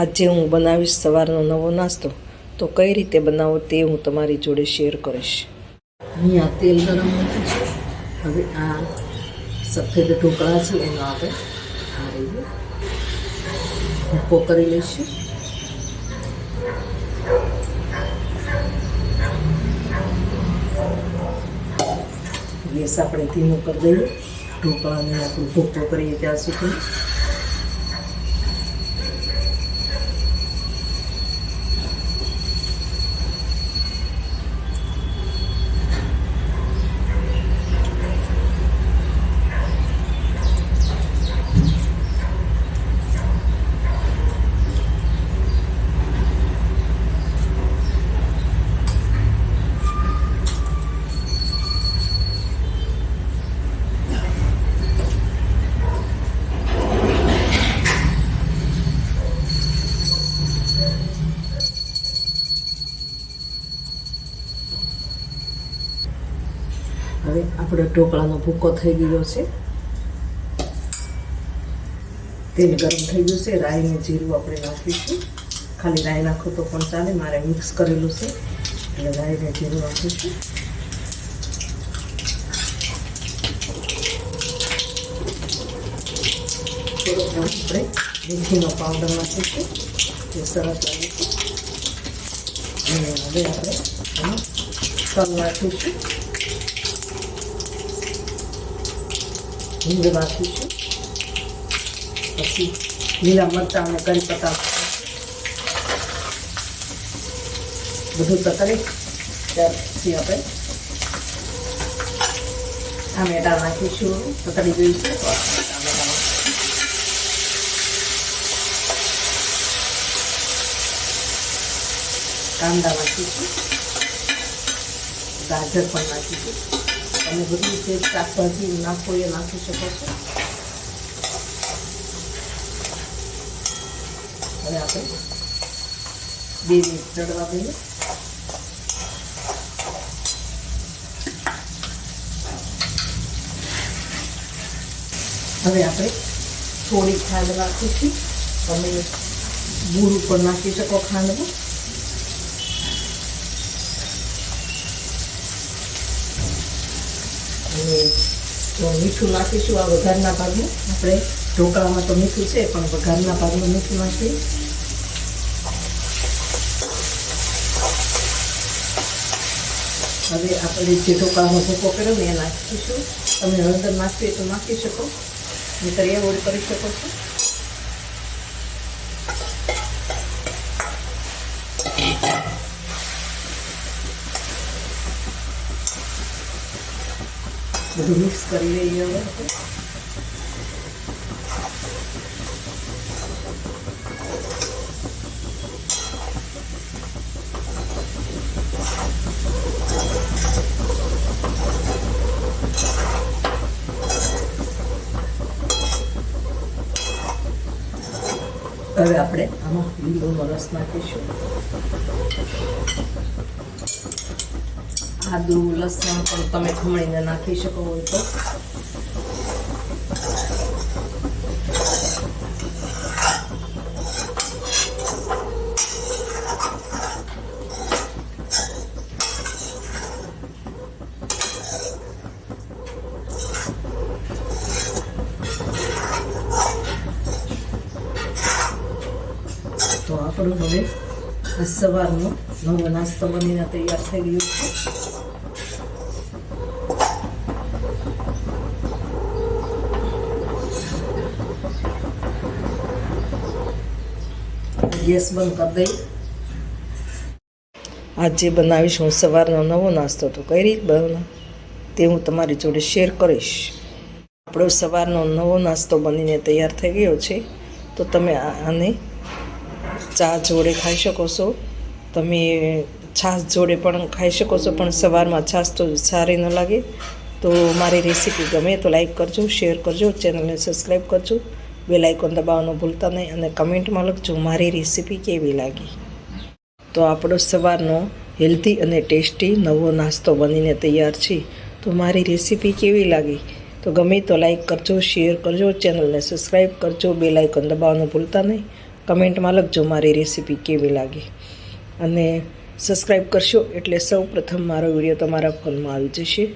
આજે હું બનાવીશ સવારનો નવો નાસ્તો, તો કઈ રીતે બનાવો તે હું તમારી જોડે શેર કરીશ. અહીંયા તેલ ગરમ મૂક્યું છે. હવે આ સફેદ ઢોકળા છે એનો આપણે આ રીતે ભૂકો કરી લઈશું. ગેસ આપણે ધીમો કરી દઈએ. ઢોકળાને આપણે ભૂકો કરીએ ત્યાં સુધી. હવે આપણો ઢોકળાનો ભૂકો થઈ ગયો છે. તેલ ગરમ થઈ ગયું છે. રાઈને જીરું આપણે નાખીશું. ખાલી રાઈ નાખો તો પણ ચાલે. મારે મિક્સ કરેલું છે. એટલે રાઈને જીરું નાખીશું. આપણે મેથીનો પાવડર નાખીશું. જે સરસ લાગે છે. અને હવે આપણે તલ નાખીશું. હિંગ નાખીશું પછી લીલા મરચાં અને કરી પત્તા બધું તકરી ત્યાર આપણે ટામેટા નાખીશું તકડી ગઈ છે. કાંદા નાખીશું. ગાજર પણ નાખીશું. તમે બધું જે શાકભાજી નાખો એ નાખી શકો છો હવે આપણે બે મિનિટ ચડવા દઈએ હવે આપણે થોડી ખાંડ નાખીશું તમે ગુળ ઉપર નાખી શકો ખાંડમાં અને મીઠું નાખીશું આ વઘારના ભાગમાં આપણે ઢોકળામાં તો મીઠું છે, પણ વઘારના ભાગમાં મીઠું નાખીએ. હવે આપણે જે ઢોકળાનો ભૂકો કર્યો ને એ નાખીશું. તમે હળદર નાખવી તો નાખી શકો. નહીતર એવોર્ડ કરી શકો છો. બધું મિક્સ કરી લઈએ હવે. હવે આપણે આમાં લીંબુનો રસ નાખીશું. આદુ લસણ પણ તમે ખમણીને નાખી શકો હોય તો. તો આપણું હવે સવારનો નવો નાસ્તો બનીને તૈયાર થઈ ગયો છે ગેસ બંધ કરી દઈ આજે બનાવીશ હું સવારનો નવો નાસ્તો તો કઈ રીતે બનાવ તે હું તમારી જોડે શેર કરીશ આપણો સવારનો નવો નાસ્તો બનીને તૈયાર થઈ ગયો છે તો તમે આને ચા જોડે ખાઈ શકો છો. તમે છાશ જોડે પણ ખાઈ શકો છો, પણ સવારમાં છાશ તો સારી ન લાગે. તો મારી રેસીપી ગમે તો લાઈક કરજો, શેર કરજો, ચેનલને સબસ્ક્રાઈબ કરજો. બેલ આઇકોન દબાવવાનું ભૂલતા નહીં અને કમેન્ટમાં લખજો મારી રેસીપી કેવી લાગી. તો આપણો સવારનો હેલ્ધી અને ટેસ્ટી નવો નાસ્તો બનીને તૈયાર છે. તો મારી રેસીપી કેવી લાગી? તો ગમે તો લાઈક કરજો, શેર કરજો, ચેનલને સબસ્ક્રાઈબ કરજો, બેલ આઇકોન દબાવવાનું ભૂલતા નહીં. કમેન્ટમાં લખજો મારી રેસીપી કેવી લાગી. અને સબસ્ક્રાઈબ કરશો એટલે સૌ પ્રથમ મારો વીડિયો તમારા ફોનમાં આવી જશે.